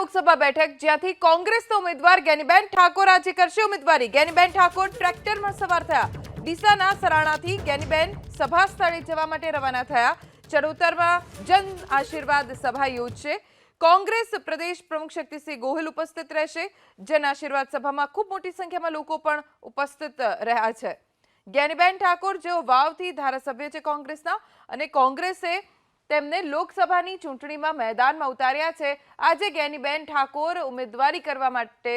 લોકસભા બેઠક, જ્યાંથી કોંગ્રેસના ઉમેદવાર ગેનીબેન ઠાકોર આજે કરશે ઉમેદવારી. ગેનીબેન ઠાકોર ટ્રેક્ટરમાં સવાર થયા. ડીસાના સરાણાથી ગેનીબેન સભા સ્થળે જવા માટે રવાના થયા. ચરોતરમાં જન આશીર્વાદ સભા યોજશે. કોંગ્રેસ પ્રદેશ પ્રમુખ શક્તિસિંહ ગોહિલ ઉપસ્થિત રહેશે. જન આશીર્વાદ સભામાં ખૂબ મોટી સંખ્યામાં લોકો પણ ઉપસ્થિત રહ્યા છે. જ્ઞાનીબેન ઠાકોર જેઓ વાવથી ધારાસભ્ય છે કોંગ્રેસના અને કોંગ્રેસે તેમને લોકસભાની ચૂંટણીમાં મેદાનમાં ઉતાર્યા છે. આજે જ્ઞાનીબેન ઠાકોર ઉમેદવારી કરવા માટે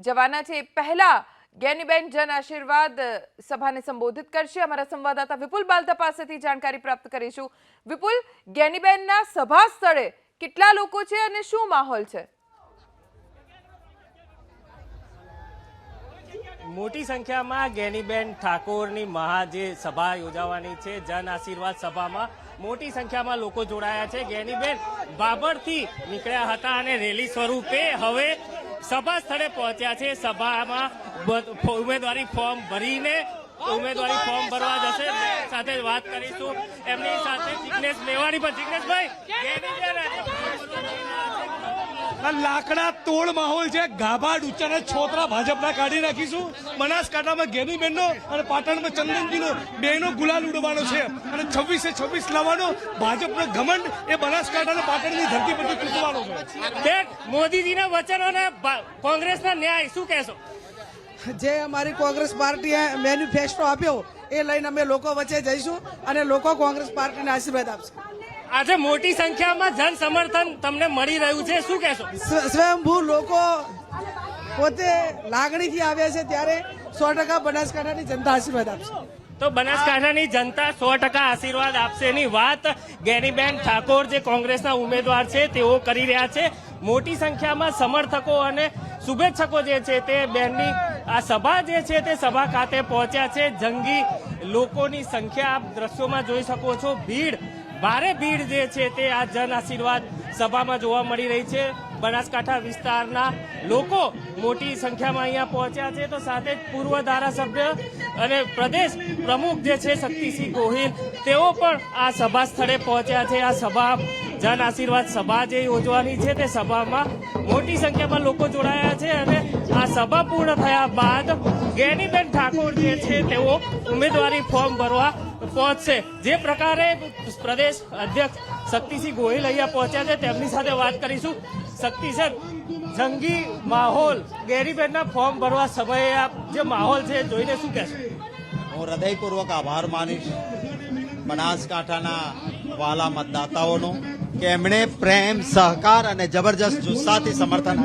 જવાના છે. પહેલા જ્ઞાનીબેન જન આશીર્વાદ સભાને સંબોધિત કરશે. અમારા સંવાદદાતા વિપુલ બાલતા પાસેથી જાણકારી પ્રાપ્ત કરીશું. વિપુલ જ્ઞાનીબેનના સભા સ્થળે કેટલા લોકો છે અને શું માહોલ છે? મોટી સંખ્યામાં ગેનીબેન ઠાકોરની મહા જે સભા યોજાવાની છે, જન આશીર્વાદ સભામાં મોટી સંખ્યામાં લોકો જોડાયા છે. ગેનીબેન બાબરથી નીકળ્યા હતા અને રેલી સ્વરૂપે હવે સભા સ્થળે પહોંચ્યા છે. સભામાં ઉમેદવારી ફોર્મ ભરીને ઉમેદવારી ફોર્મ ભરવા જશે. સાથે વાત કરીશું. એમની સાથે જિગ્નેશ મેવાણી પણ. જિગ્નેશભાઈ, ગેનીબેન આજે ફોર્મ ભરવા જઈ રહ્યા છે. આ લાકડા તોડ માહોલ છે. ગાભા ડુચ્ચાના છોતરા ભાજપના કાઢી નાખીશું. બનાસકાંઠામાં ગેનીબેનનો અને પાટણમાં ચંદનજીનો બેનો ગુલાલ ઉડવાનો છે. અને છવ્વીસે છવ્વીસ લાવવાનો ભાજપનો ઘમંડ એ બનાસકાંઠા પાટણની ધરતી પરથી ચૂંટવાનો છે. મોદીજીના વચનોને અને કોંગ્રેસના ન્યાય શું કહેશો? જે અમારી કોંગ્રેસ પાર્ટીએ મેન્યુફેસ્ટો આપ્યો એ લઈને અમે લોકો વચ્ચે જઈશું અને લોકો કોંગ્રેસ પાર્ટીને આશીર્વાદ આપશે. આજે મોટી સંખ્યામાં જન સમર્થન તમને મળી રહ્યું છે. શું કહેશો? સ્વયંભૂ લોકો પોતે લાગણીથી આવ્યા છે ત્યારે સો ટકા બનાસકાંઠાની જનતા આશીર્વાદ આપશે. તો બનાસકાંઠાની જનતા સો ટકા આશીર્વાદ આપશે એની વાત ગેનીબેન ઠાકોર જે કોંગ્રેસના ઉમેદવાર છે તેઓ કરી રહ્યા છે. મોટી સંખ્યામાં સમર્થકો અને શુભેચ્છકો જે છે તે બેનની આ સભા જે છે તે સભા ખાતે પહોંચ્યા છે. જંગી લોકોની સંખ્યા આપ દ્રશ્યોમાં જોઈ શકો છો. ભીડ ભારે ભીડ જે છે તે આ જન આશીર્વાદ સભામાં જોવા મળી રહી છે. બનાસકાંઠા વિસ્તારના લોકો મોટી સંખ્યામાં અહીંયા પહોંચ્યા છે. તો સાથે જ પૂર્વ ધારાસભ્ય અને પ્રદેશ પ્રમુખ જે છે શક્તિસિંહ ગોહિલ, તેઓ પણ આ સભા સ્થળે પહોંચ્યા છે. આ સભા જન આશીર્વાદ સભા જે યોજવાની છે તે સભામાં મોટી સંખ્યામાં લોકો જોડાયા છે અને આ સભા પૂર્ણ થયા બાદ ગેનીબેન ઠાકોર જે છે તેઓ ઉમેદવારી ફોર્મ ભરવા પહોંચશે જે પ્રકારે પ્રદેશ અધ્યક્ષ શક્તિસિંહ ગોહિલ અહીંયા પહોંચ્યા છે, તેમની સાથે વાત કરીશું. શક્તિ સર જંગી માહોલ, ગેરીબેનના ફોર્મ ભરવા સમયે આ જે માહોલ છે, જોઈને શું કહેશો? હું હૃદયપૂર્વક આભાર માનીશ. બનાસકાંઠાના વાલા મતદાતાઓનો. કે એમણે પ્રેમ, સહકાર અને જબરજસ્ત જુસ્સાથી સમર્થન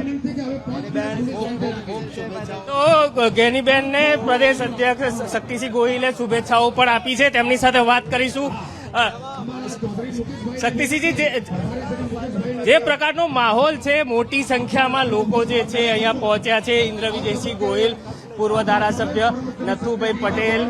તો ગેનીબેનને પ્રદેશ અધ્યક્ષ શક્તિસિંહ ગોહિલે શુભેચ્છાઓ પણ આપી છે. તેમની સાથે વાત કરીશું. શક્તિસિંહજી, જે પ્રકારનો માહોલ છે, મોટી સંખ્યામાં લોકો જે છે અહીંયા પહોંચ્યા છે. ઇન્દ્ર વિજયસિંહ ગોહિલ, પૂર્વ ધારાસભ્ય, નથુભાઈ પટેલ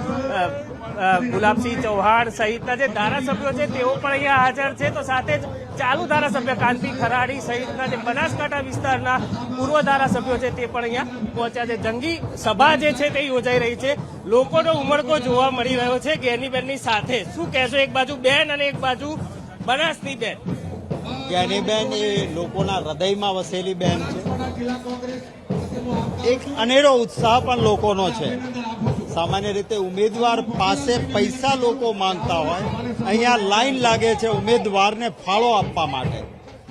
ગુલાબસિંહ ચૌહાણ સહિતના જે ધારાસભ્યો છે, તેઓ પણ અહીંયા હાજર છે. તો સાથે જ ચાલુ ધારાસભ્ય કાંતિ ખરાડી સહિતના જે બનાસકાંઠા વિસ્તારના પૂર્વ ધારાસભ્યો છે, તે પણ અહીંયા પહોંચ્યા છે. જંગી સભા જે છે, તે યોજાઈ રહી છે. લોકોનો ઉમળકો જોવા મળી રહ્યો છે ગેનીબેનની સાથે. શું કહેશો? એક બાજુ બેન અને એક બાજુ બનાસની બેન. જ્ઞાનીબેન એ લોકોના હૃદયમાં વસેલી બેન છે. એક અનેરો ઉત્સાહ પણ લોકોનો છે. સામાન્ય રીતે ઉમેદવાર પાસે પૈસા લોકો માંગતા હોય, અહીંયા લાઈન લાગે છે ઉમેદવારને ફાળો આપવા માટે.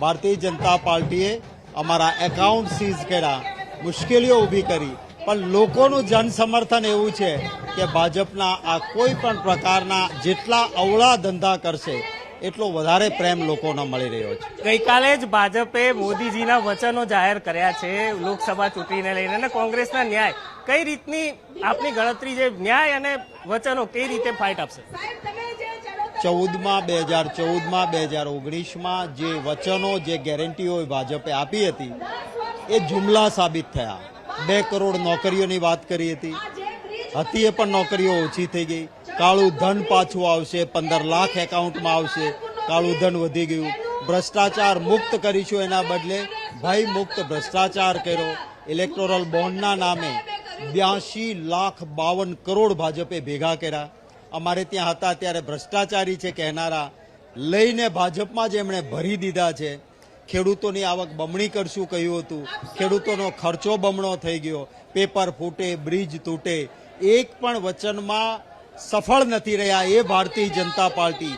ભારતીય જનતા પાર્ટીએ અમારા એકાઉન્ટ સીઝ કર્યા, મુશ્કેલીઓ ઊભી કરી, પણ લોકોનું જનસમર્થન એવું છે કે ભાજપના આ કોઈ પણ પ્રકારના જેટલા અવળા ધંધા કરશે, એટલો વધારે પ્રેમ લોકોનો મળી રહ્યો છે. ગઈકાલે જ ભાજપે મોદીજીના વચનો જાહેર કર્યા છે લોકસભા ચૂંટણીને લઈને અને કોંગ્રેસના ન્યાય. કઈ રીતની આપની ગણતરી જે ન્યાય અને વચનો કઈ રીતે ફાઇટ આપશે? ચૌદમાં બે હજાર ચૌદમાં બે હજાર ઓગણીસમાં જે વચનો જે ગેરંટીઓ ભાજપે આપી હતી એ જુમલા સાબિત થયા. બે કરોડ નોકરીઓની વાત કરી હતી. હતી એ પણ નોકરીઓ ઓછી થઈ ગઈ. કાળું ધન પાછું આવશે પંદર લાખ એકાઉન્ટમાં આવશે. કાળું ધન વધી ગયું. ભ્રષ્ટાચાર મુક્ત કરીશું એના બદલે. ભય મુક્ત ભ્રષ્ટાચાર કર્યો. ઇલેક્ટોરલ બોન્ડના નામે બ્યાસી લાખ બાવન કરોડ ભાજપે ભેગા કર્યા. અમારે ત્યાં હતા ત્યારે ભ્રષ્ટાચારી છે કહેનારા. લઈને ભાજપમાં જ એમણે ભરી દીધા છે. ખેડૂતોની આવક બમણી કરશું કહ્યું હતું. ખેડૂતોનો ખર્ચો બમણો થઈ ગયો. પેપર ફૂટે, બ્રિજ તૂટે. એક પણ વચનમાં સફળ નથી રહ્યા એ ભારતીય જનતા પાર્ટી.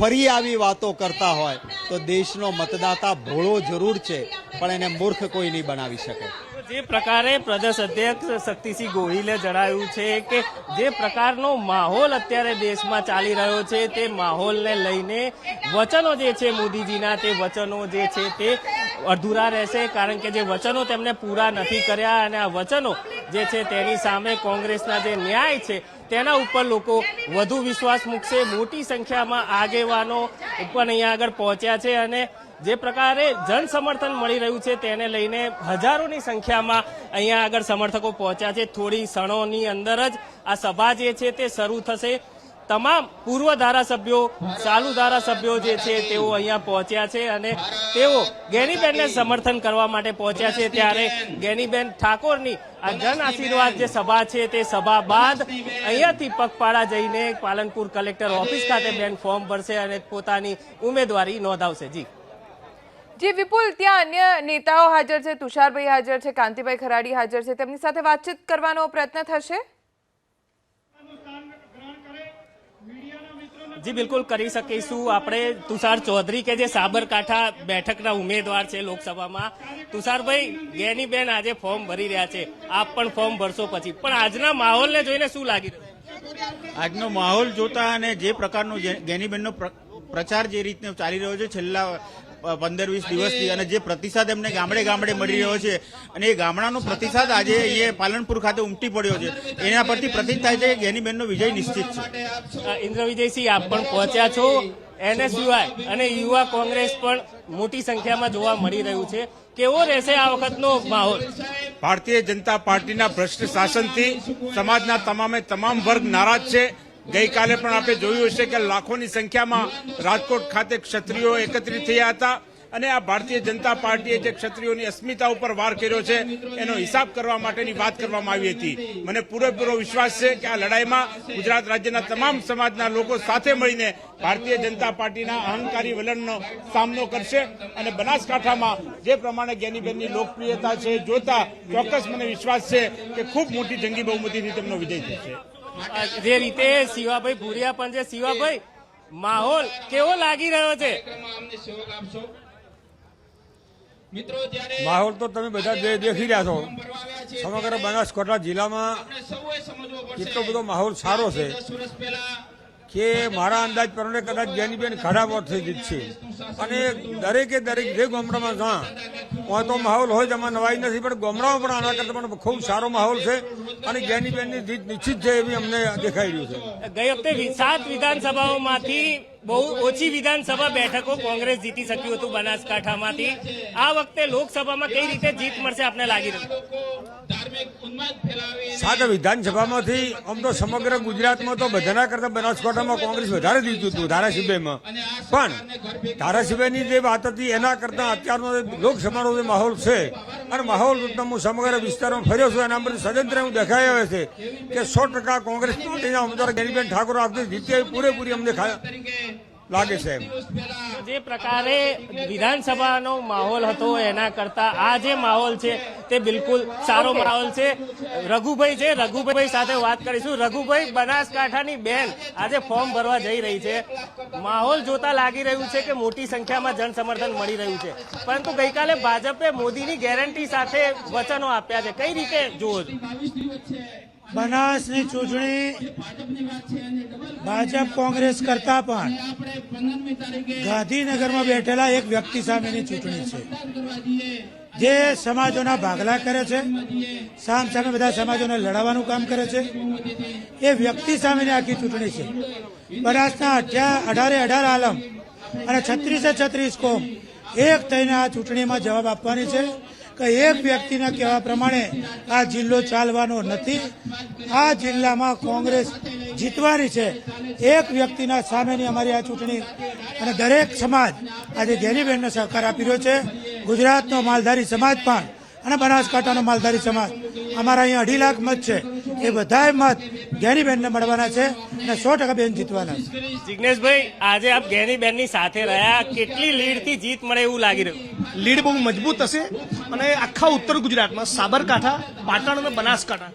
ફરી આવી વાતો કરતા હોય તો દેશનો મતદાતા ભોળો જરૂર છે, પણ એને મૂર્ખ કોઈ નહીં બનાવી શકે. જે પ્રકારે પ્રદેશ અધ્યક્ષ શક્તિસિંહ ગોહિલે જણાવ્યું છે કે જે પ્રકારનો માહોલ અત્યારે દેશમાં ચાલી રહ્યો છે, તે માહોલને લઈને વચનો જે છે મોદીજીના, તે વચનો જે છે તે અધૂરા રહેશે કારણ કે જે વચનો તેમને પૂરા નથી કર્યા અને આ વચનો જે છે તેની સામે કોંગ્રેસના જે ન્યાય છે, તેના ઉપર લોકો વધુ વિશ્વાસ મૂકશે. મોટી સંખ્યામાં આગેવાનો પણ અહીંયા આગળ પહોંચ્યા છે અને જે પ્રકારે જન સમર્થન મળી રહ્યું છે તેને લઈને હજારોની સંખ્યામાં અહીંયા આગળ સમર્થકો પહોંચ્યા છે. થોડી ક્ષણોની અંદર જ આ સભા જે છે તે શરૂ થશે. તમામ પૂર્વ ધારાસભ્યો, ચાલુ ધારાસભ્યો જે છે, તેઓ અહીંયા પહોંચ્યા છે અને તેઓ ગેનીબેનને સમર્થન કરવા માટે પહોંચ્યા છે. ત્યારે ગેનીબેન ઠાકોરની આ જન આશીર્વાદ જે સભા છે, તે સભા બાદ અહીંયાથી પગપાળા જઈને પાલનપુર કલેક્ટર ઓફિસ ખાતે બેન ફોર્મ ભરશે અને પોતાની ઉમેદવારી નોંધાવશે. જી. જી, વિપુલ, ત્યાં અન્ય નેતાઓ હાજર છે. તુષારભાઈ હાજર છે, કાંતિભાઈ ખરાડી હાજર છે. તેમની સાથે વાતચીત કરવાનો પ્રયત્ન થશે? જી, બિલકુલ કરી શકીશું. આપણે તુષાર ચૌધરી કે જે સાબરકાંઠા બેઠકના ઉમેદવાર છે લોકસભામાં, તુષારભાઈ, ગેનીબેન આજે ફોર્મ ભરી રહ્યા છે. આપ પણ ફોર્મ ભરશો પછી. પણ આજના માહોલને જોઈને શું લાગી રહ્યું? આજનો માહોલ જોતા અને જે પ્રકારનો ગેનીબેનનો પ્ર- પ્રચાર જે રીતનો ચાલી રહ્યો છે, છેલ્લા પંદર વીસ દિવસથી અને જે પ્રતિસાદ એમને ગામડે ગામડે મળી રહ્યો છે અને એ ગામડાનો પ્રતિસાદ આજે એ પાલનપુર ખાતે ઉમટી પડ્યો છે. એના પરથી પ્રતીત થાય છે કે ગેનીબેનનો વિજય નિશ્ચિત છે. ઇન્દ્ર વિજયસિંહ આપ પણ પહોંચ્યા છો. એનએસયુઆઈ અને યુવા કોંગ્રેસ પણ મોટી સંખ્યામાં જોવા મળી રહ્યું છે. કેવો રહેશે આ વખતનો માહોલ? ભારતીય જનતા પાર્ટીના ભ્રષ્ટ શાસનથી સમાજના તમામે તમામ વર્ગ નારાજ છે. ગઈકાલે પણ આપણે જોયું હશે કે લાખોની સંખ્યામાં રાજકોટ ખાતે ક્ષત્રિયો એકત્રિત થયા હતા અને આ ભારતીય જનતા પાર્ટીએ જે ક્ષત્રિયોની અસ્મિતા ઉપર વાર કર્યો છે, એનો હિસાબ કરવા માટેની વાત કરવામાં આવી હતી. મને પૂરેપૂરો વિશ્વાસ છે કે આ લડાઈમાં ગુજરાત રાજ્યના તમામ સમાજના લોકો સાથે મળીને ભારતીય જનતા પાર્ટીના અહંકારી વલણનો સામનો કરશે અને બનાસકાંઠામાં જે પ્રમાણે જ્ઞાનીબેનની લોકપ્રિયતા છે, જોતા ચોક્કસ મને વિશ્વાસ છે કે ખૂબ મોટી જંગી બહુમતીથી તેમનો વિજય થશે. જે રીતે શિવાભાઈ ભૂરિયા પણ છે શિવાભાઈ માહોલ કેવો લાગી રહ્યો છે? માહોલ તો તમે બધા દેખી રહ્યા છો સમગ્ર બનાસકાંઠા જિલ્લામાં એટલો બધો માહોલ સારો છે કે મારા અંદાજ પ્રમાણે કદાચ જેની ખાડા પર થઈ છે અને દરેકે દરેક જે ગામડામાં જા હોય તો માહોલ હોય તેમાં નવાઈ નથી, પણ ગામડામાં પણ આના કરતા પણ ખૂબ સારો માહોલ છે અને જ્ઞાનીબેનની જીત નિશ્ચિત છે એવી અમને દેખાઈ રહ્યું છે. ગઈ વખતે સાત વિધાનસભાઓમાંથી બહુ ઓછી વિધાનસભા બેઠકો કોંગ્રેસ જીતી શક્યું હતું બનાસકાંઠામાંથી. આ વખતે લોકસભામાં કઈ રીતે જીત મળશે આપને લાગી રહ્યું? સાત વિધાનસભામાંથી આમ તો સમગ્ર ગુજરાતમાં તો બધાના કરતા બનાસકાંઠામાં કોંગ્રેસ વધારે જીત્યું હતું ધારાસભ્યમાં. પણ ધારાસભ્યની જે વાત હતી એના કરતા અત્યારનો લોકસભાનો જે માહોલ છે અને માહોલ હું સમગ્ર વિસ્તારમાં ફર્યો છું એના પર સદંતર એવું દેખાઈ આવે છે કે સો ટકા કોંગ્રેસ પાર્ટીના ઉમેદવાર ગેરીબેન ઠાકોર આપતી જીત્યા પૂરેપૂરી અમને ખા- લાગે છે જે પ્રકારે વિધાનસભાનો માહોલ હતો એના કરતા આ જે માહોલ છે તે બિલકુલ સારો માહોલ છે. રઘુભાઈ છે રઘુભાઈ સાથે વાત કરીશું. રઘુભાઈ બનાસકાંઠાની બેન આજે ફોર્મ ભરવા જઈ રહી છે. માહોલ જોતા લાગી રહ્યું છે કે મોટી સંખ્યામાં જનસમર્થન મળી રહ્યું છે. પરંતુ ગઈકાલે ભાજપે મોદીની ગેરંટી સાથે વચનો આપ્યા છે. કઈ રીતે જુઓ છો? બનાસની ચૂંટણી ભાજપ કોંગ્રેસ કરતા પણ ગાંધીનગરમાં બેઠેલા એક વ્યક્તિ સામેની ચૂંટણી છે. જે સમાજોના ભાગલા કરે છે, સામ સામે બધા સમાજોને લડાવવાનું કામ કરે છે. એ વ્યક્તિ સામેની આખી ચૂંટણી છે. બનાસના અઠ્યા અઢારે અઢાર આલમ અને છત્રીસે છત્રીસ કોમ એક થઈને આ ચૂંટણીમાં જવાબ આપવાની છે. કે એક વ્યક્તિના કહેવા પ્રમાણે આ જિલ્લો ચાલવાનો નથી. આ જિલ્લામાં કોંગ્રેસ જીતવાની છે. એક વ્યક્તિના સામેની અમારી આ ચૂંટણી અને દરેક સમાજ આજે ગેરીબેનને સહકાર આપી રહ્યો છે. ગુજરાતનો માલધારી સમાજ પણ અને બનાસકાંઠાનો માલધારી સમાજ. અમારા અહીંયા અઢી લાખ મત છે. એ બધાય મત જ્ઞાનીબેનને મળવાના છે અને સો ટકા બેન જીતવાના છે. જિગ્નેશભાઈ આજે આપ ગેનીબેનની સાથે રહ્યા. કેટલી લીડથી જીત મળે એવું લાગી રહ્યું? લીડ બહુ મજબૂત હશે અને આખા ઉત્તર ગુજરાતમાં સાબરકાંઠા પાટણ અને બનાસકાંઠા